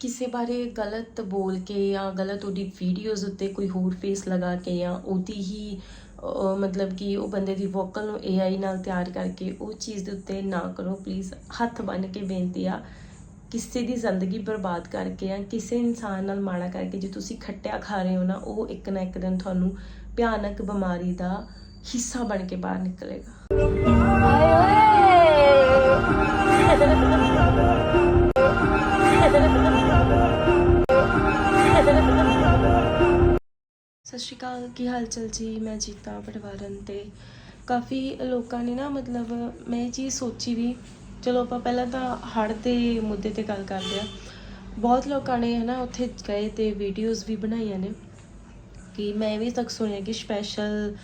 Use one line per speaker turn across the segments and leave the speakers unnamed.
ਕਿਸੇ ਬਾਰੇ ਗਲਤ ਬੋਲ ਕੇ ਜਾਂ ਗਲਤ ਉਹਦੀ ਵੀਡੀਓਜ਼ ਉੱਤੇ ਕੋਈ ਹੋਰ ਫੇਸ ਲਗਾ ਕੇ ਜਾਂ ਉਹਦੀ ਹੀ ਮਤਲਬ ਕਿ ਉਹ ਬੰਦੇ ਦੀ ਵੋਕਲ ਨੂੰ AI ਨਾਲ ਤਿਆਰ ਕਰਕੇ ਉਹ ਚੀਜ਼ ਦੇ ਉੱਤੇ ਨਾ ਕਰੋ ਪਲੀਜ਼ ਹੱਥ ਬੰਨ ਕੇ ਬੇਨਤੀ ਆ, ਕਿਸੇ ਦੀ ਜ਼ਿੰਦਗੀ ਬਰਬਾਦ ਕਰਕੇ ਜਾਂ ਕਿਸੇ ਇਨਸਾਨ ਨਾਲ ਮਾੜਾ ਕਰਕੇ ਜੇ ਤੁਸੀਂ ਖੱਟਿਆ ਖਾ ਰਹੇ ਹੋ ਨਾ, ਉਹ ਇੱਕ ਨਾ ਇੱਕ ਦਿਨ ਤੁਹਾਨੂੰ ਭਿਆਨਕ ਬਿਮਾਰੀ ਦਾ ਹਿੱਸਾ ਬਣ ਕੇ ਬਾਹਰ ਨਿਕਲੇਗਾ। ਸਤਿ ਸ਼੍ਰੀ ਅਕਾਲ, ਕੀ ਹਾਲ ਚਾਲ ਜੀ? ਮੈਂ ਜੀਤਾ ਪਟਵਾਰਨ ਤੇ ਕਾਫੀ ਲੋਕਾਂ ਨੇ ਨਾ ਮਤਲਬ ਮੈਂ ਇਹ ਚੀਜ਼ ਸੋਚੀ ਵੀ, ਚਲੋ ਆਪਾਂ ਪਹਿਲਾਂ ਤਾਂ ਹੜ੍ਹ ਦੇ ਮੁੱਦੇ ਤੇ ਗੱਲ ਕਰਦੇ ਆ ਬਹੁਤ ਲੋਕਾਂ ਨੇ ਹਨਾ ਉੱਥੇ ਗਏ ਤੇ ਵੀਡੀਓਜ਼ ਵੀ ਬਣਾਈਆਂ ਨੇ ਕਿ ਮੈਂ ਇਹ ਵੀ ਤੱਕ ਸੁਣਿਆ ਕਿ ਸਪੈਸ਼ਲ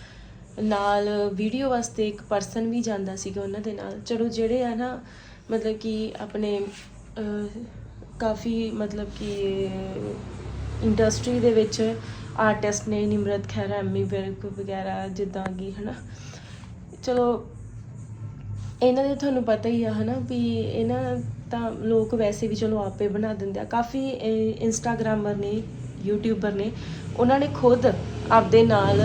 ਨਾਲ ਵੀਡੀਓ ਵਾਸਤੇ ਇੱਕ ਪਰਸਨ ਵੀ ਜਾਂਦਾ ਸੀਗਾ ਉਹਨਾਂ ਦੇ ਨਾਲ। ਚਲੋ ਜਿਹੜੇ ਆ ਨਾ ਮਤਲਬ ਕਿ ਆਪਣੇ ਕਾਫੀ ਮਤਲਬ ਕਿ ਇੰਡਸਟਰੀ ਦੇ ਵਿੱਚ ਆਰਟਿਸਟ ਨੇ ਨਿਮਰਤ ਖਹਿਰਾ, ਐਮੀ ਵਿਰਕ ਵਗੈਰਾ ਜਿੱਦਾਂ ਕਿ, ਹਨਾ। ਚਲੋ, ਇਹਨਾਂ ਦੇ ਤੁਹਾਨੂੰ ਪਤਾ ਹੀ ਆ, ਹਨਾ, ਵੀ ਇਹਨਾਂ ਤਾਂ ਲੋਕ ਵੈਸੇ ਵੀ ਚਲੋ ਆਪੇ ਬਣਾ ਦਿੰਦੇ ਆ। ਕਾਫੀ ਇੰਸਟਾਗ੍ਰਾਮਰ ਨੇ, ਯੂਟਿਊਬਰ ਨੇ, ਉਹਨਾਂ ਨੇ ਖੁਦ ਆਪਦੇ ਨਾਲ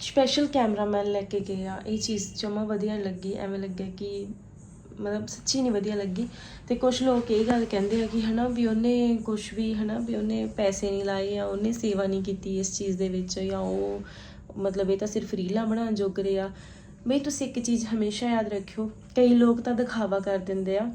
ਸਪੈਸ਼ਲ ਕੈਮਰਾਮੈਨ ਲੈ ਕੇ ਗਏ ਆ। ਇਹ ਚੀਜ਼ ਜਮਾ ਵਧੀਆ ਲੱਗੀ, ਐਵੇਂ ਲੱਗਿਆ ਕਿ ਮਤਲਬ ਸੱਚੀ ਨਹੀਂ ਵਧੀਆ ਲੱਗੀ। ਤੇ ਕੁਝ ਲੋਕ ਇਹ ਗੱਲ ਕਹਿੰਦੇ ਆ ਕਿ ਹਨਾ ਵੀ ਉਹਨੇ ਕੁਝ ਵੀ ਹਨਾ ਵੀ ਉਹਨੇ ਪੈਸੇ ਨਹੀਂ ਲਾਏ ਜਾਂ ਉਹਨੇ ਸੇਵਾ ਨਹੀਂ ਕੀਤੀ ਇਸ ਚੀਜ਼ ਦੇ ਵਿੱਚ ਜਾਂ ਉਹ ਮਤਲਬ ਇਹ ਤਾਂ ਸਿਰਫ ਰੀਲਾਂ ਬਣਾਉਣ ਜੋਗਰੇ ਆ। ਬਈ ਤੁਸੀਂ ਇੱਕ ਚੀਜ਼ ਹਮੇਸ਼ਾ ਯਾਦ ਰੱਖਿਓ, ਕਈ ਲੋਕ ਤਾਂ ਦਿਖਾਵਾ ਕਰ ਦਿੰਦੇ ਆ।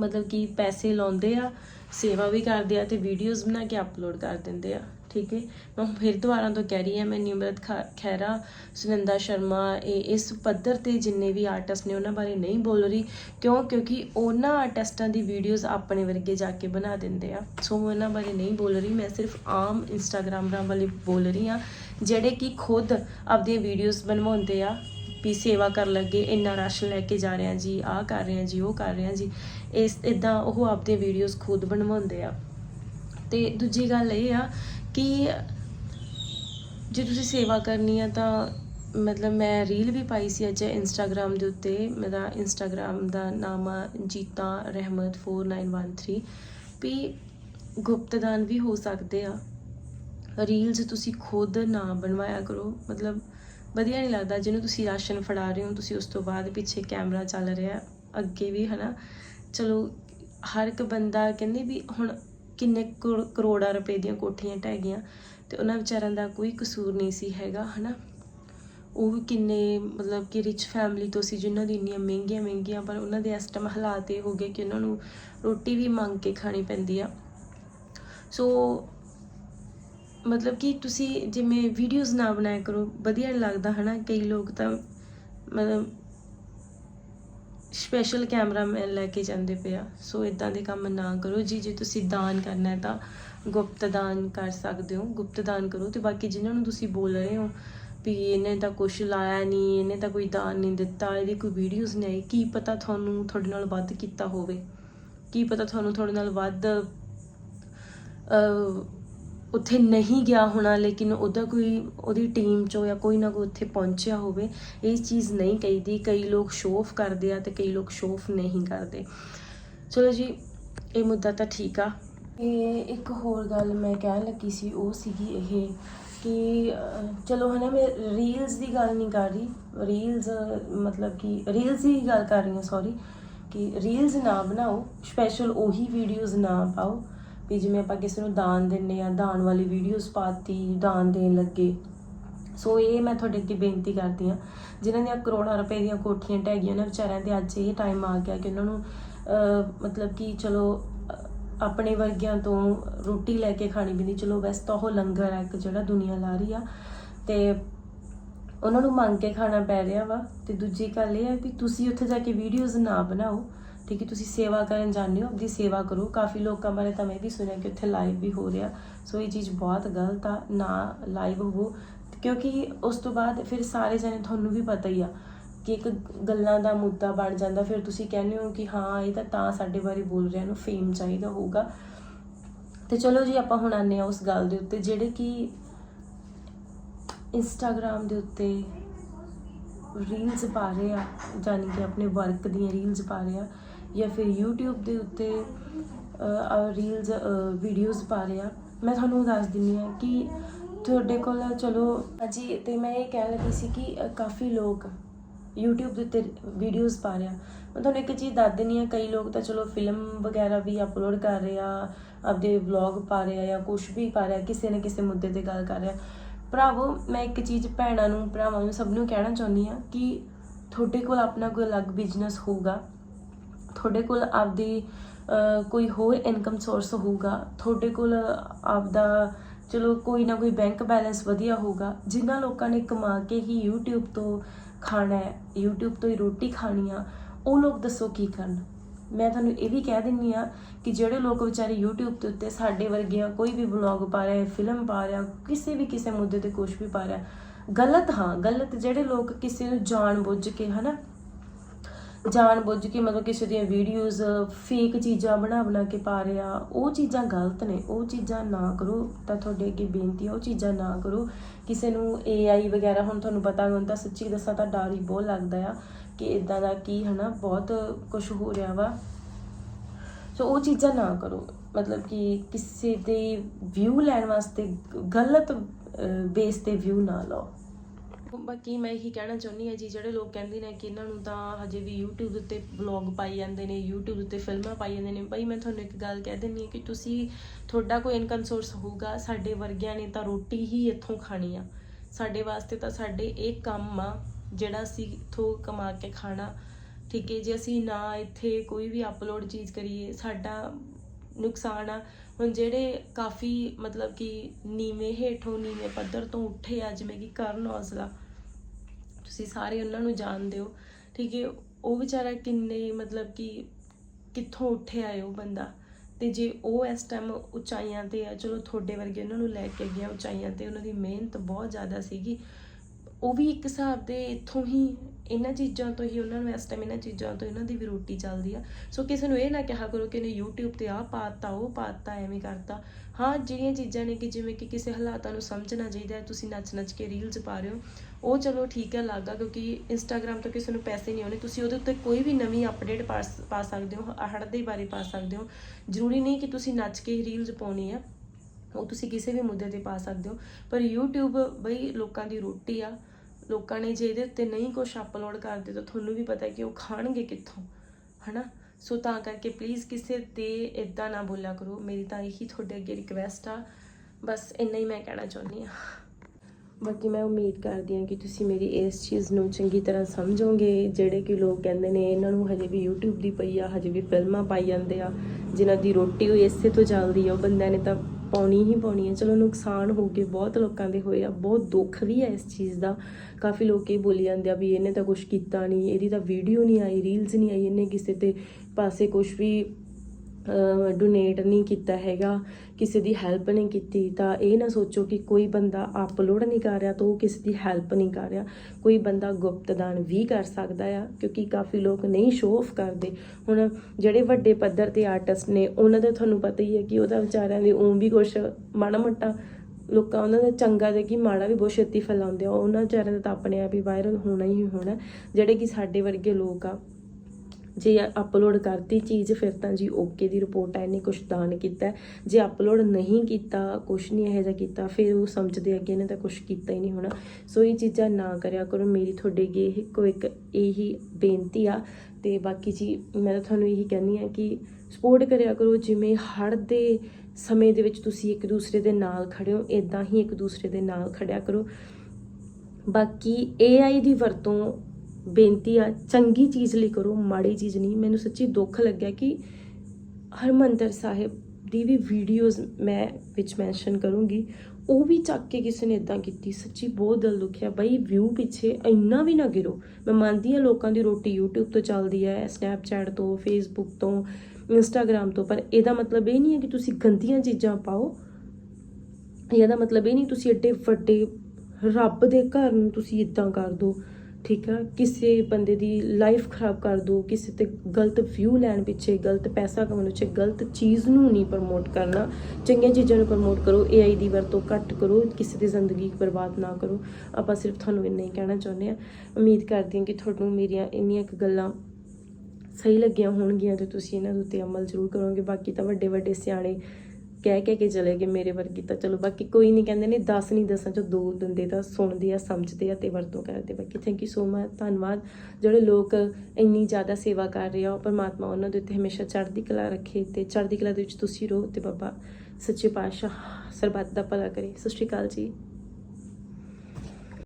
ਮਤਲਬ ਕਿ ਪੈਸੇ ਲਾਉਂਦੇ ਆ, ਸੇਵਾ ਵੀ ਕਰਦੇ ਆ ਤੇ ਵੀਡੀਓਜ਼ ਬਣਾ ਕੇ ਅਪਲੋਡ ਕਰ ਦਿੰਦੇ ਆ। ਠੀਕ ਹੈ। ਮੈਂ ਫਿਰ ਦੁਬਾਰਾ ਤੋਂ ਕਹਿ ਰਹੀ ਹਾਂ, ਮੈਂ ਨਿਮਰਤ ਖਾ- ਖਹਿਰਾ, ਸੁਨੰਦਾ ਸ਼ਰਮਾ, ਇਹ, ਇਸ ਪੱਧਰ ਤੇ ਜਿੰਨੇ ਵੀ ਆਰਟਿਸਟ ਨੇ ਉਹਨਾਂ ਬਾਰੇ ਨਹੀਂ ਬੋਲ ਰਹੀ, ਕਿਉਂ? ਕਿਉਂਕਿ ਉਹਨਾਂ ਆਰਟਿਸਟਾਂ ਦੀ ਵੀਡੀਓਜ਼ ਆਪਣੇ ਵਰਗੇ ਜਾ ਕੇ ਬਣਾ ਦਿੰਦੇ ਆ। ਸੋ ਮੈਂ ਉਹਨਾਂ ਬਾਰੇ ਨਹੀਂ ਬੋਲ ਰਹੀ, ਮੈਂ ਸਿਰਫ ਆਮ ਇੰਸਟਾਗ੍ਰਾਮਰਾਂ ਵਾਲੇ ਬੋਲ ਰਹੀ ਹਾਂ, ਜਿਹੜੇ ਕਿ ਖੁਦ ਆਪਦੀਆਂ ਵੀਡੀਓਜ਼ ਬਣਵਾਉਂਦੇ ਆ, ਵੀ ਸੇਵਾ ਕਰਨ ਲੱਗੇ, ਇੰਨਾ ਰਾਸ਼ਨ ਲੈ ਕੇ ਜਾ ਰਹੇ ਆ ਜੀ, ਆਹ ਕਰ ਰਹੇ ਆ ਜੀ, ਉਹ ਕਰ ਰਹੇ ਆ ਜੀ। ਇਸ ਇਦਾਂ ਉਹ ਆਪਦੀਆਂ ਵੀਡੀਓਜ਼ ਖੁਦ ਬਣਵਾਉਂਦੇ ਆ। ਤੇ ਦੂਜੀ ਗੱਲ ਇਹ ਆ ਕਿ ਜੇ ਤੁਸੀਂ ਸੇਵਾ ਕਰਨੀ ਆ ਤਾਂ ਮਤਲਬ ਮੈਂ ਰੀਲ ਵੀ ਪਾਈ ਸੀ ਅੱਜ ਇੰਸਟਾਗ੍ਰam ਦੇ ਉੱਤੇ। ਮੇਰਾ ਇੰਸਟਾਗ੍ਰam ਦਾ ਨਾਮ ਆ ਜੀਤਾ ਰਹਿਮਤ 4913 ਵੀ ਗੁਪਤਦਾਨ ਵੀ ਹੋ ਸਕਦੇ ਆ। ਰੀਲਸ ਤੁਸੀਂ ਖੁਦ ਨਾ ਬਣਵਾਇਆ ਕਰੋ। ਮਤਲਬ ਵਧੀਆ ਨਹੀਂ ਲੱਗਦਾ ਜਿਹਨੂੰ ਤੁਸੀਂ ਰਾਸ਼ਨ ਫੜਾ ਰਹੇ ਹੋ, ਤੁਸੀਂ ਉਸ ਤੋਂ ਬਾਅਦ ਪਿੱਛੇ ਕੈਮਰਾ ਚੱਲ ਰਿਹਾ, ਅੱਗੇ ਵੀ ਹਨਾ। ਚਲੋ ਹਰ ਇੱਕ ਬੰਦਾ ਕਹਿੰਦੇ ਵੀ ਹੁਣ ਕਿੰਨੇ ਕਰੋ- ਕਰੋੜਾਂ ਰੁਪਏ ਦੀਆਂ ਕੋਠੀਆਂ ਢਹਿ ਗਈਆਂ ਤੇ ਉਹਨਾਂ ਵਿਚਾਰਿਆਂ ਦਾ ਕੋਈ ਕਸੂਰ ਨਹੀਂ ਸੀ ਹੈਗਾ, ਹਨਾ? ਉਹ ਵੀ ਕਿੰਨੇ ਮਤਲਬ ਕਿ ਰਿਚ ਫੈਮਿਲੀ ਤੋਂ ਸੀ ਜਿਨ੍ਹਾਂ ਦੀ ਇੰਨੀਆਂ ਮਹਿੰਗੀਆਂ ਮਹਿੰਗੀਆਂ, ਪਰ ਉਹਨਾਂ ਦੇ ਇਸ ਟਾਈਮ ਹਾਲਾਤ ਇਹ ਹੋ ਗਏ ਕਿ ਉਹਨਾਂ ਨੂੰ ਰੋਟੀ ਵੀ ਮੰਗ ਕੇ ਖਾਣੀ ਪੈਂਦੀ ਆ। ਸੋ ਮਤਲਬ ਕਿ ਤੁਸੀਂ ਜਿਵੇਂ ਵੀਡੀਓਜ਼ ਨਾ ਬਣਾਇਆ ਕਰੋ, ਵਧੀਆ ਨਹੀਂ ਲੱਗਦਾ, ਹਨਾ? ਕਈ ਲੋਕ ਤਾਂ ਮਤਲਬ ਸਪੈਸ਼ਲ ਕੈਮਰਾਮੈਨ ਲੈ ਕੇ ਜਾਂਦੇ ਪਿਆ ਸੋ ਇਦਾਂ ਦੇ ਕੰਮ ਨਾ ਕਰੋ। ਜੀ, ਜੇ ਤੁਸੀਂ ਦਾਨ ਕਰਨਾ ਹੈ ਤਾਂ ਗੁਪਤ ਦਾਨ ਕਰ ਸਕਦੇ ਹੋ। ਗੁਪਤ ਦਾਨ ਕਰੋ ਤੇ ਬਾਕੀ ਜਿਨ੍ਹਾਂ ਨੂੰ ਤੁਸੀਂ ਬੋਲ ਰਹੇ ਹੋ ਵੀ ਇਹਨੇ ਤਾਂ ਕੁਝ ਲਾਇਆ ਨਹੀਂ, ਇਹਨੇ ਤਾਂ ਕੋਈ ਦਾਨ ਨਹੀਂ ਦਿੱਤਾ, ਇਹਦੀ ਕੋਈ ਵੀਡੀਓਜ਼ ਨਹੀਂ ਆਈ, ਕੀ ਪਤਾ ਤੁਹਾਨੂੰ ਤੁਹਾਡੇ ਨਾਲ ਵੱਧ ਕੀਤਾ ਹੋਵੇ? ਕੀ ਪਤਾ ਤੁਹਾਨੂੰ ਤੁਹਾਡੇ ਨਾਲ ਵੱਧ ਉੱਥੇ ਨਹੀਂ ਗਿਆ ਹੋਣਾ ਲੇਕਿਨ ਉਹਦਾ ਕੋਈ ਉਹਦੀ ਟੀਮ ਚੋਂ ਜਾਂ ਕੋਈ ਨਾ ਕੋਈ ਉੱਥੇ ਪਹੁੰਚਿਆ ਹੋਵੇ ਇਹ ਚੀਜ਼ ਨਹੀਂ ਕਹੀਦੀ। ਕਈ ਲੋਕ ਸ਼ੋਅ ਕਰਦੇ ਆ ਤੇ ਕਈ ਲੋਕ ਸ਼ੋਅ ਨਹੀਂ ਕਰਦੇ। ਚਲੋ ਜੀ ਇਹ ਮੁੱਦਾ ਤਾਂ ਠੀਕ ਆ। ਇਹ ਇੱਕ ਹੋਰ ਗੱਲ ਮੈਂ ਕਹਿਣ ਲੱਗੀ ਸੀ ਉਹ ਸੀਗੀ ਇਹ ਕਿ ਅਹ, ਚਲੋ ਹਨਾ ਮੈਂ ਰੀਲਸ ਦੀ ਗੱਲ ਨਹੀਂ ਕਰ ਰਹੀ। ਰੀਲਸ ਮਤਲਬ ਕਿ ਰੀਲਸ ਦੀ ਹੀ ਗੱਲ ਕਰ ਰਹੀ ਹਾਂ ਸੌਰੀ ਕਿ ਰੀਲਸ ਨਾ ਬਣਾਓ ਸਪੈਸ਼ਲ ਉਹੀ ਵੀਡੀਓਜ਼ ਨਾ ਪਾਓ। ਵੀ ਜਿਵੇਂ ਆਪਾਂ ਕਿਸੇ ਨੂੰ ਦਾਨ ਦਿੰਨੇ ਆ ਦਾਨ ਵਾਲੀ ਵੀਡੀਓਜ਼ ਪਾਤੀ, ਦਾਨ ਦੇਣ ਲੱਗੇ। ਸੋ ਇਹ ਮੈਂ ਤੁਹਾਡੇ ਅੱਗੇ ਬੇਨਤੀ ਕਰਦੀ ਆ ਜਿਨ੍ਹਾਂ ਦੀਆਂ ਕਰੋੜਾਂ ਰੁਪਏ ਦੀਆਂ ਕੋਠੀਆਂ ਢਹਿ ਗਈਆਂ ਉਹਨਾਂ ਵਿਚਾਰਿਆਂ ਦੇ ਅੱਜ ਇਹ ਟਾਈਮ ਆ ਗਿਆ ਕਿ ਉਹਨਾਂ ਨੂੰ ਮਤਲਬ ਕਿ ਚਲੋ ਆਪਣੇ ਵਰਗਿਆਂ ਤੋਂ ਰੋਟੀ ਲੈ ਕੇ ਖਾਣੀ ਪੈਂਦੀ। ਚਲੋ, ਵੈਸੇ ਤਾਂ ਉਹ ਲੰਗਰ ਆ, ਇੱਕ ਜਿਹੜਾ ਦੁਨੀਆ ਲਾ ਰਹੀ ਆ। ਤੇ ਉਹਨਾਂ ਨੂੰ ਮੰਗ ਕੇ ਖਾਣਾ ਪੈ ਰਿਹਾ ਵਾ। ਤੇ ਦੂਜੀ ਗੱਲ ਇਹ ਹੈ ਵੀ ਤੁਸੀਂ ਉੱਥੇ ਜਾ ਕੇ ਵੀਡੀਓਜ਼ ਨਾ ਬਣਾਓ। ਠੀਕ ਹੈ, ਤੁਸੀਂ ਸੇਵਾ ਕਰਨ ਜਾਂਦੇ ਹੋ ਆਪਣੀ ਸੇਵਾ ਕਰੋ। ਕਾਫੀ ਲੋਕਾਂ ਬਾਰੇ ਤਾਂ ਮੈਂ ਵੀ ਸੁਣਿਆ ਕਿ ਉੱਥੇ ਲਾਈਵ ਵੀ ਹੋ ਰਿਹਾ। ਸੋ ਇਹ ਚੀਜ਼ ਬਹੁਤ ਗਲਤ ਆ, ਨਾ ਲਾਈਵ ਹੋਵੋ। ਕਿਉਂਕਿ ਉਸ ਤੋਂ ਬਾਅਦ ਫਿਰ ਸਾਰੇ ਜਣੇ ਤੁਹਾਨੂੰ ਵੀ ਪਤਾ ਹੀ ਆ ਕਿ ਇੱਕ ਗੱਲਾਂ ਦਾ ਮੁੱਦਾ ਬਣ ਜਾਂਦਾ। ਫਿਰ ਤੁਸੀਂ ਕਹਿੰਦੇ ਹੋ ਕਿ ਹਾਂ, ਇਹ ਤਾਂ ਤਾਂ ਸਾਡੇ ਬਾਰੇ ਬੋਲ ਰਿਹਾ ਨੂੰ ਫੇਮ ਚਾਹੀਦਾ ਹੋਊਗਾ। ਤੇ ਚਲੋ ਜੀ, ਆਪਾਂ ਹੁਣ ਆਨੇ ਆ ਉਸ ਗੱਲ ਦੇ ਉੱਤੇ, ਜਿਹੜੇ ਕਿ ਇੰਸਟਾਗ੍ਰam ਦੇ ਉੱਤੇ ਰੀਲਸ ਪਾ ਰਹੇ ਆ ਜਾਨੀ ਕਿ ਆਪਣੇ ਵਰਕ ਦੀਆਂ ਰੀਲਸ ਪਾ ਰਹੇ ਆ। ਜਾਂ ਫਿਰ YouTube ਦੇ ਉੱਤੇ ਰੀਲਸ ਵੀਡੀਓਜ਼ ਪਾ ਰਿਹਾ। ਮੈਂ ਤੁਹਾਨੂੰ ਦੱਸ ਦਿੰਦੀ ਹਾਂ ਕਿ ਤੁਹਾਡੇ ਕੋਲ ਚਲੋ ਅਜੀ ਤੇ ਮੈਂ ਇਹ ਕਹਿ ਲੱਗੀ ਸੀ ਕਿ ਕਾਫੀ ਲੋਕ YouTube ਦੇ ਉੱਤੇ ਵੀਡੀਓਜ਼ ਪਾ ਰਿਹਾ। ਮੈਂ ਤੁਹਾਨੂੰ ਇੱਕ ਚੀਜ਼ ਦੱਸ ਦਿੰਨੀ ਆ ਕਈ ਲੋਕ ਤਾਂ ਚਲੋ ਫਿਲਮ ਵਗੈਰਾ ਵੀ ਅਪਲੋਡ ਕਰ ਰਹੇ ਆ, ਆਪਦੇ ਵਲੌਗ ਪਾ ਰਹੇ ਆ ਜਾਂ ਕੁਝ ਵੀ ਪਾ ਰਿਹਾ, ਕਿਸੇ ਨਾ ਕਿਸੇ ਮੁੱਦੇ ਤੇ ਗੱਲ ਕਰ ਰਿਹਾ। ਭਰਾਵੋ, ਮੈਂ ਇੱਕ ਚੀਜ਼ ਭੈਣਾਂ ਨੂੰ, ਭਰਾਵਾਂ ਨੂੰ ਸਭ ਨੂੰ ਕਹਿਣਾ ਚਾਹੁੰਦੀ ਆ ਕਿ ਤੁਹਾਡੇ ਕੋਲ ਆਪਣਾ ਕੋਈ ਅਲੱਗ ਬਿਜ਼ਨਸ ਹੋਊਗਾ। ਤੁਹਾਡੇ ਕੋਲ ਆਪਦੀ ਕੋਈ ਹੋਰ ਇਨਕਮ ਸੋਰਸ ਹੋਊਗਾ, ਤੁਹਾਡੇ ਕੋਲ ਆਪਦਾ, ਚਲੋ ਕੋਈ ਨਾ ਕੋਈ ਬੈਂਕ ਬੈਲੈਂਸ ਵਧੀਆ ਹੋਊਗਾ ਜਿਨ੍ਹਾਂ ਲੋਕਾਂ ਨੇ ਕਮਾ ਕੇ ਹੀ YouTube ਤੋਂ ਖਾਣਾ ਹੈ, YouTube ਤੋਂ ਹੀ ਰੋਟੀ ਖਾਣੀ ਆ, ਉਹ ਲੋਕ ਦੱਸੋ ਕੀ ਕਰਨ? ਮੈਂ ਤੁਹਾਨੂੰ ਇਹ ਵੀ ਕਹਿ ਦਿੰਨੀ ਆ ਕਿ ਜਿਹੜੇ ਲੋਕ ਵਿਚਾਰੇ YouTube ਦੇ ਉੱਤੇ ਸਾਡੇ ਵਰਗੀਆਂ ਕੋਈ ਵੀ ਵਲੌਗ ਪਾ ਰਿਹਾ ਫਿਲਮ ਪਾ ਰਿਹਾ, ਕਿਸੇ ਵੀ ਕਿਸੇ ਮੁੱਦੇ ਤੇ ਕੁਝ ਵੀ ਪਾ ਰਿਹਾ, ਗਲਤ ਹਾਂ, ਗਲਤ ਜਿਹੜੇ ਲੋਕ ਕਿਸੇ ਨੂੰ ਜਾਣ ਬੁੱਝ ਕੇ, ਹਨਾ? ਜਾਣ ਬੁੱਝ ਕੇ ਮਤਲਬ ਕਿਸੇ ਦੀਆਂ ਵੀਡੀਓਜ਼ ਫੇਕ ਚੀਜ਼ਾਂ ਬਣਾ ਬਣਾ ਕੇ ਪਾ ਰਿਹਾ, ਉਹ ਚੀਜ਼ਾਂ ਗਲਤ ਨੇ, ਉਹ ਚੀਜ਼ਾਂ ਨਾ ਕਰੋ, ਤਾਂ ਤੁਹਾਡੇ ਅੱਗੇ ਬੇਨਤੀ ਹੈ ਉਹ ਚੀਜ਼ਾਂ ਨਾ ਕਰੋ। ਕਿਸੇ ਨੂੰ AI ਵਗੈਰਾ ਹੁਣ ਤੁਹਾਨੂੰ ਪਤਾ ਹੁਣ ਤਾਂ ਸੱਚੀ ਦੱਸਾਂ ਤਾਂ ਡਰ ਹੀ ਬਹੁਤ ਲੱਗਦਾ ਆ ਕਿ ਇਦਾਂ ਦਾ ਕੀ ਹਨਾ, ਬਹੁਤ ਕੁਝ ਹੋ ਰਿਹਾ ਵਾ। ਸੋ ਉਹ ਚੀਜ਼ਾਂ ਨਾ ਕਰੋ। ਮਤਲਬ ਕਿ ਕਿਸੇ ਦੇ ਵਿਊ ਲੈਣ ਵਾਸਤੇ ਗਲਤ ਬੇਸ ਤੇ ਵਿਊ ਨਾ ਲਓ। ਬਾਕੀ ਮੈਂ ਇਹੀ ਕਹਿਣਾ ਚਾਹੁੰਦੀ ਹਾਂ ਜੀ, ਜਿਹੜੇ ਲੋਕ ਕਹਿੰਦੇ ਨੇ ਕਿ ਇਹਨਾਂ ਨੂੰ ਤਾਂ ਹਜੇ ਵੀ YouTube ਉੱਤੇ ਵਲੌਗ ਪਾਈ ਜਾਂਦੇ ਨੇ, YouTube ਉੱਤੇ ਫਿਲਮਾਂ ਪਾਈ ਜਾਂਦੇ ਨੇ। ਭਾਈ ਮੈਂ ਤੁਹਾਨੂੰ ਇੱਕ ਗੱਲ ਕਹਿ ਦਿੰਦੀ ਹਾਂ ਕਿ ਤੁਸੀਂ, ਤੁਹਾਡਾ ਕੋਈ ਇਨਕਮ ਸੋਰਸ ਹੋਊਗਾ, ਸਾਡੇ ਵਰਗਿਆਂ ਨੇ ਤਾਂ ਰੋਟੀ ਹੀ ਇੱਥੋਂ ਖਾਣੀ ਆ। ਸਾਡੇ ਵਾਸਤੇ ਤਾਂ ਸਾਡੇ ਇਹ ਕੰਮ ਆ, ਜਿਹੜਾ ਅਸੀਂ ਇੱਥੋਂ ਕਮਾ ਕੇ ਖਾਣਾ। ਠੀਕ ਹੈ, ਜੇ ਅਸੀਂ ਨਾ ਇੱਥੇ ਕੋਈ ਵੀ ਅਪਲੋਡ ਚੀਜ਼ ਕਰੀਏ, ਸਾਡਾ ਨੁਕਸਾਨ ਆ। ਹੁਣ ਜਿਹੜੇ ਕਾਫੀ ਮਤਲਬ ਕਿ ਨੀਵੇਂ ਹੇਠੋਂ ਨੀਵੇਂ ਪੱਧਰ ਤੋਂ ਉੱਠੇ ਆ, ਜਿਵੇਂ ਕਿ ਕਰਨ ਔਜਲਾ ਤੁਸੀਂ ਸਾਰੇ ਉਹਨਾਂ ਨੂੰ ਜਾਣਦੇ ਹੋ, ਠੀਕ ਹੈ, ਉਹ ਵਿਚਾਰਾ ਕਿੰਨੇ ਮਤਲਬ ਕਿ ਕਿੱਥੋਂ ਉੱਠਿਆ ਹੈ ਉਹ ਬੰਦਾ? ਤੇ ਜੇ ਉਹ ਇਸ ਟਾਈਮ ਉਚਾਈਆਂ ਤੇ ਆ, ਚਲੋ ਤੁਹਾਡੇ ਵਰਗੇ ਉਹਨਾਂ ਨੂੰ ਲੈ ਕੇ ਗਿਆ ਉਚਾਈਆਂ ਤੇ, ਉਹਨਾਂ ਦੀ ਮਿਹਨਤ ਬਹੁਤ ਜ਼ਿਆਦਾ ਸੀਗੀ, ਉਹ ਵੀ ਇੱਕ ਹਿਸਾਬ ਦੇ ਇੱਥੋਂ ਹੀ ਇਹਨਾਂ ਚੀਜ਼ਾਂ ਤੋਂ ਹੀ, ਉਹਨਾਂ ਨੂੰ ਇਸ ਟਾਈਮ ਇਹਨਾਂ ਚੀਜ਼ਾਂ ਤੋਂ ਇਹਨਾਂ ਦੀ ਵੀ ਰੋਟੀ ਚੱਲਦੀ ਆ। ਸੋ ਕਿਸੇ ਨੂੰ ਇਹ ਨਾ ਕਿਹਾ ਕਰੋ ਕਿ ਇਹਨੇ YouTube ਤੇ ਆਹ ਪਾਤਾ, ਉਹ ਪਾਤਾ, ਐਵੇਂ ਕਰਤਾ। ਹਾਂ, ਜਿਹੜੀਆਂ ਚੀਜ਼ਾਂ ਨੇ ਕਿ ਜਿਵੇਂ ਕਿ ਕਿਸੇ ਹਾਲਾਤਾਂ ਨੂੰ ਸਮਝਣਾ ਚਾਹੀਦਾ ਹੈ, ਤੁਸੀਂ ਨੱਚ ਨੱਚ ਕੇ ਰੀਲਸ ਪਾ ਰਹੇ ਹੋ। ਉਹ ਚਲੋ ਠੀਕ ਹੈ ਲੱਗਾ ਕਿਉਂਕਿ Instagram ਤੋਂ ਕਿਸੇ ਨੂੰ ਪੈਸੇ ਨਹੀਂ ਆਉਣੇ। ਤੁਸੀਂ ਉਹਦੇ ਉੱਤੇ ਕੋਈ ਵੀ ਨਵੀਂ ਅਪਡੇਟ ਪਾ ਸਕਦੇ ਹੋ ਹੜ੍ਹ ਦੇ ਬਾਰੇ ਪਾ ਸਕਦੇ ਹੋ। ਜ਼ਰੂਰੀ ਨਹੀਂ ਕਿ ਤੁਸੀਂ ਨੱਚ ਕੇ ਹੀ ਰੀਲਸ ਪਾਉਣੀ ਆ, ਉਹ ਤੁਸੀਂ ਕਿਸੇ ਵੀ ਮੁੱਦੇ ਤੇ ਪਾ ਸਕਦੇ ਹੋ। ਪਰ YouTube ਬਈ ਲੋਕਾਂ ਦੀ ਰੋਟੀ ਆ। ਲੋਕਾਂ ਨੇ ਜੇ ਇਹਦੇ ਉੱਤੇ ਨਹੀਂ ਕੁਝ ਅਪਲੋਡ ਕਰਦੇ ਤਾਂ ਤੁਹਾਨੂੰ ਵੀ ਪਤਾ ਕਿ ਉਹ ਖਾਣਗੇ ਕਿੱਥੋਂ, ਹਨਾ? ਸੋ ਤਾਂ ਕਰਕੇ ਪਲੀਜ਼ ਕਿਸੇ ਤੇ ਇਦਾਂ ਨਾ ਬੋਲਿਆ ਕਰੋ। ਮੇਰੀ ਤਾਂ ਇਹੀ ਤੁਹਾਡੇ ਅੱਗੇ ਰਿਕਵੈਸਟ ਆ। ਬਸ ਇੰਨਾ ਹੀ ਮੈਂ ਕਹਿਣਾ ਚਾਹੁੰਦੀ ਆ ਬਾਕੀ ਮੈਂ ਉਮੀਦ ਕਰਦੀ ਹਾਂ ਕਿ ਤੁਸੀਂ ਮੇਰੀ ਇਸ ਚੀਜ਼ ਨੂੰ ਚੰਗੀ ਤਰ੍ਹਾਂ ਸਮਝੋਗੇ, ਜਿਹੜੇ ਕਿ ਲੋਕ ਕਹਿੰਦੇ ਨੇ ਇਹਨਾਂ ਨੂੰ ਹਜੇ ਵੀ YouTube ਦੀ ਪਈ ਆ, ਹਜੇ ਵੀ ਫਿਲਮਾਂ ਪਾਈ ਜਾਂਦੇ ਆ, ਜਿਨ੍ਹਾਂ ਦੀ ਰੋਟੀ ਹੋਈ ਇਸੇ ਤੋਂ ਚੱਲਦੀ ਆ, ਉਹ ਬੰਦਿਆਂ ਨੇ ਤਾਂ ਪਾਉਣੀ ਹੀ ਪਾਉਣੀ ਹੈ ਚਲੋ ਨੁਕਸਾਨ ਹੋ ਗਏ, ਬਹੁਤ ਲੋਕਾਂ ਦੇ ਹੋਏ ਆ, ਬਹੁਤ ਦੁੱਖ ਵੀ ਹੈ ਇਸ ਚੀਜ਼ ਦਾ। ਕਾਫੀ ਲੋਕ ਇਹ ਬੋਲੀ ਜਾਂਦੇ ਆ ਵੀ ਇਹਨੇ ਤਾਂ ਕੁਝ ਕੀਤਾ ਨਹੀਂ, ਇਹਦੀ ਤਾਂ ਵੀਡੀਓ ਨਹੀਂ ਆਈ ਰੀਲਸ ਨਹੀਂ ਆਈ, ਇਹਨੇ ਕਿਸੇ ਤੇ ਪਾਸੇ ਕੁਝ ਵੀ ਡੋਨੇਟ ਨਹੀਂ ਕੀਤਾ ਹੈਗਾ, ਕਿਸੇ ਦੀ ਹੈਲਪ ਨਹੀਂ ਕੀਤੀ, ਤਾਂ ਇਹ ਨਾ ਸੋਚੋ ਕਿ ਕੋਈ ਬੰਦਾ ਅਪਲੋਡ ਨਹੀਂ ਕਰ ਰਿਹਾ ਤਾਂ ਉਹ ਕਿਸੇ ਦੀ ਹੈਲਪ ਨਹੀਂ ਕਰ ਰਿਹਾ। ਕੋਈ ਬੰਦਾ ਗੁਪਤ ਦਾਨ ਵੀ ਕਰ ਸਕਦਾ ਆ, ਕਿਉਂਕਿ ਕਾਫੀ ਲੋਕ ਨਹੀਂ ਸ਼ੋਅ ਆਫ ਕਰਦੇ। ਹੁਣ ਜਿਹੜੇ ਵੱਡੇ ਪੱਧਰ ਤੇ ਆਰਟਿਸਟ ਨੇ, ਉਹਨਾਂ ਦਾ ਤੁਹਾਨੂੰ ਪਤਾ ਹੀ ਹੈ ਕਿ ਉਹਦਾ ਵਿਚਾਰਿਆਂ ਦੇ ਉਂ ਵੀ ਕੁਛ ਮਾੜਾ ਮੋਟਾ ਲੋਕਾਂ, ਉਹਨਾਂ ਦਾ ਚੰਗਾ ਤੇ ਕਿ ਮਾੜਾ ਵੀ ਬਹੁਤ ਛੇਤੀ ਫੈਲਾਉਂਦੇ ਆ। ਉਹਨਾਂ ਵਿਚਾਰਿਆਂ ਦਾ ਤਾਂ ਆਪਣੇ ਆਪ ਹੀ ਵਾਇਰਲ ਹੋਣਾ ਹੀ ਹੋਣਾ, ਜਿਹੜੇ ਕਿ ਸਾਡੇ ਵਰਗੇ ਲੋਕ ਆ। ਜੇ ਅਪਲੋਡ ਕਰਤੀ ਚੀਜ਼, ਫਿਰ ਤਾਂ ਜੀ ਓਕੇ ਦੀ ਰਿਪੋਰਟ ਆ, ਇਹਨੇ ਕੁਛ ਦਾਨ ਕੀਤਾ। ਜੇ ਅਪਲੋਡ ਨਹੀਂ ਕੀਤਾ, ਕੁਛ ਨਹੀਂ ਇਹੋ ਜਿਹਾ ਕੀਤਾ, ਫਿਰ ਉਹ ਸਮਝਦੇ ਅੱਗੇ ਕਿ ਇਹਨੇ ਤਾਂ ਕੁਛ ਕੀਤਾ ਹੀ ਨਹੀਂ ਹੋਣਾ। ਸੋ ਇਹ ਚੀਜ਼ਾਂ ਨਾ ਕਰਿਆ ਕਰੋ। ਮੇਰੀ ਤੁਹਾਡੇ ਅੱਗੇ ਇਹ ਕੋਈ ਇੱਕ ਇਹੀ ਬੇਨਤੀ ਆ। ਤੇ ਬਾਕੀ ਜੀ, ਮੈਂ ਤਾਂ ਤੁਹਾਨੂੰ ਇਹੀ ਕਹਿੰਦੀ ਆ ਕਿ ਸਪੋਰਟ ਕਰਿਆ ਕਰੋ। ਜਿਵੇਂ ਹੜ੍ਹ ਦੇ ਸਮੇਂ ਦੇ ਵਿੱਚ ਤੁਸੀਂ ਇੱਕ ਦੂਸਰੇ ਦੇ ਨਾਲ ਖੜੇ ਹੋ ਇਦਾਂ ਹੀ ਇੱਕ ਦੂਸਰੇ ਦੇ ਨਾਲ ਖੜਿਆ ਕਰੋ। ਬਾਕੀ AI ਦੀ ਵਰਤੋਂ ਬੇਨਤੀ ਆ, ਚੰਗੀ ਚੀਜ਼ ਲਈ ਕਰੋ, ਮਾੜੀ ਚੀਜ਼ ਨਹੀਂ। ਮੈਨੂੰ ਸੱਚੀ ਦੁੱਖ ਲੱਗਿਆ ਕਿ ਹਰਮੰਦਰ ਸਾਹਿਬ ਦੀ ਵੀ ਵੀਡੀਓਜ਼ ਮੈਂ ਵਿੱਚ ਮੈਂਸ਼ਨ ਕਰੂੰਗੀ। ਉਹ ਵੀ ਚੱਕ ਕੇ ਕਿਸੇ ਨੇ ਇਦਾਂ ਕੀਤੀ। ਸੱਚੀ ਬਹੁਤ ਦਿਲ ਦੁਖਿਆ। ਬਈ ਵਿਊ ਪਿੱਛੇ ਇੰਨਾ ਵੀ ਨਾ ਗਿਰੋ। ਮੈਂ ਮੰਨਦੀ ਹਾਂ ਲੋਕਾਂ ਦੀ ਰੋਟੀ YouTube ਤੋਂ ਚੱਲਦੀ ਹੈ ਸਨੈਪਚੈਟ ਤੋਂ, Facebook ਤੋਂ, Instagram ਤੋਂ, ਪਰ ਇਹਦਾ ਮਤਲਬ ਇਹ ਨਹੀਂ ਹੈ ਕਿ ਤੁਸੀਂ ਗੰਦੀਆਂ ਚੀਜ਼ਾਂ ਪਾਓ। ਇਹਦਾ ਮਤਲਬ ਇਹ ਨਹੀਂ ਤੁਸੀਂ ਐਡੇ ਵੱਡੇ ਰੱਬ ਦੇ ਘਰ ਨੂੰ ਤੁਸੀਂ ਇਦਾਂ ਕਰ ਦਿਓ ਠੀਕ ਆ? ਕਿਸੇ ਬੰਦੇ ਦੀ ਲਾਈਫ ਖਰਾਬ ਕਰ ਦਿਓ ਕਿਸੇ ਤੇ ਗਲਤ ਵਿਊ ਲੈਣ ਪਿੱਛੇ, ਗਲਤ ਪੈਸਾ ਕਮਾਉਣ ਪਿੱਛੇ, ਗਲਤ ਚੀਜ਼ ਨੂੰ ਨਹੀਂ ਪ੍ਰਮੋਟ ਕਰਨਾ। ਚੰਗੀਆਂ ਚੀਜ਼ਾਂ ਨੂੰ ਪ੍ਰਮੋਟ ਕਰੋ AI ਦੀ ਵਰਤੋਂ ਘੱਟ ਕਰੋ, ਕਿਸੇ ਦੀ ਜ਼ਿੰਦਗੀ ਬਰਬਾਦ ਨਾ ਕਰੋ। ਆਪਾਂ ਸਿਰਫ ਤੁਹਾਨੂੰ ਇੰਨਾ ਹੀ ਕਹਿਣਾ ਚਾਹੁੰਦੇ ਆ। ਉਮੀਦ ਕਰਦੀ ਹਾਂ ਕਿ ਤੁਹਾਨੂੰ ਮੇਰੀਆਂ ਇੰਨੀਆਂ ਕੁ ਗੱਲਾਂ ਸਹੀ ਲੱਗੀਆਂ ਹੋਣਗੀਆਂ ਤੇ ਤੁਸੀਂ ਇਹਨਾਂ ਦੇ ਉੱਤੇ ਅਮਲ ਜ਼ਰੂਰ ਕਰੋਗੇ। ਬਾਕੀ ਤਾਂ ਵੱਡੇ ਵੱਡੇ ਸਿਆਣੇ ਕਹਿ ਕਹਿ ਕੇ ਚਲੇ ਗਏ ਮੇਰੇ ਵਰਗੀ ਤਾਂ ਚਲੋ ਬਾਕੀ ਕੋਈ ਨਹੀਂ ਕਹਿੰਦੇ ਨੇ 10 ਨਹੀਂ ਦੱਸਾਂ ਚੋਂ ਦੋ ਦਿੰਦੇ ਤਾਂ ਸੁਣਦੇ ਆ, ਸਮਝਦੇ ਆ ਤੇ ਵਰਤੋਂ ਕਰਦੇ ਬਾਕੀ ਥੈਂਕ ਯੂ ਸੋ ਮਚ ਧੰਨਵਾਦ। ਜਿਹੜੇ ਲੋਕ ਇੰਨੀ ਜ਼ਿਆਦਾ ਸੇਵਾ ਕਰ ਰਹੇ ਆ, ਉਹ ਪਰਮਾਤਮਾ ਉਹਨਾਂ ਦੇ ਉੱਤੇ ਹਮੇਸ਼ਾ ਚੜ੍ਹਦੀ ਕਲਾ ਰੱਖੇ ਤੇ ਚੜ੍ਹਦੀ ਕਲਾ ਦੇ ਵਿੱਚ ਤੁਸੀਂ ਰਹੋ ਤੇ ਬਾਬਾ ਸੱਚੇ ਪਾਤਸ਼ਾਹ ਸਰਬੱਤ ਦਾ ਭਲਾ ਕਰੇ। ਸਤਿ ਸ਼੍ਰੀ ਅਕਾਲ ਜੀ।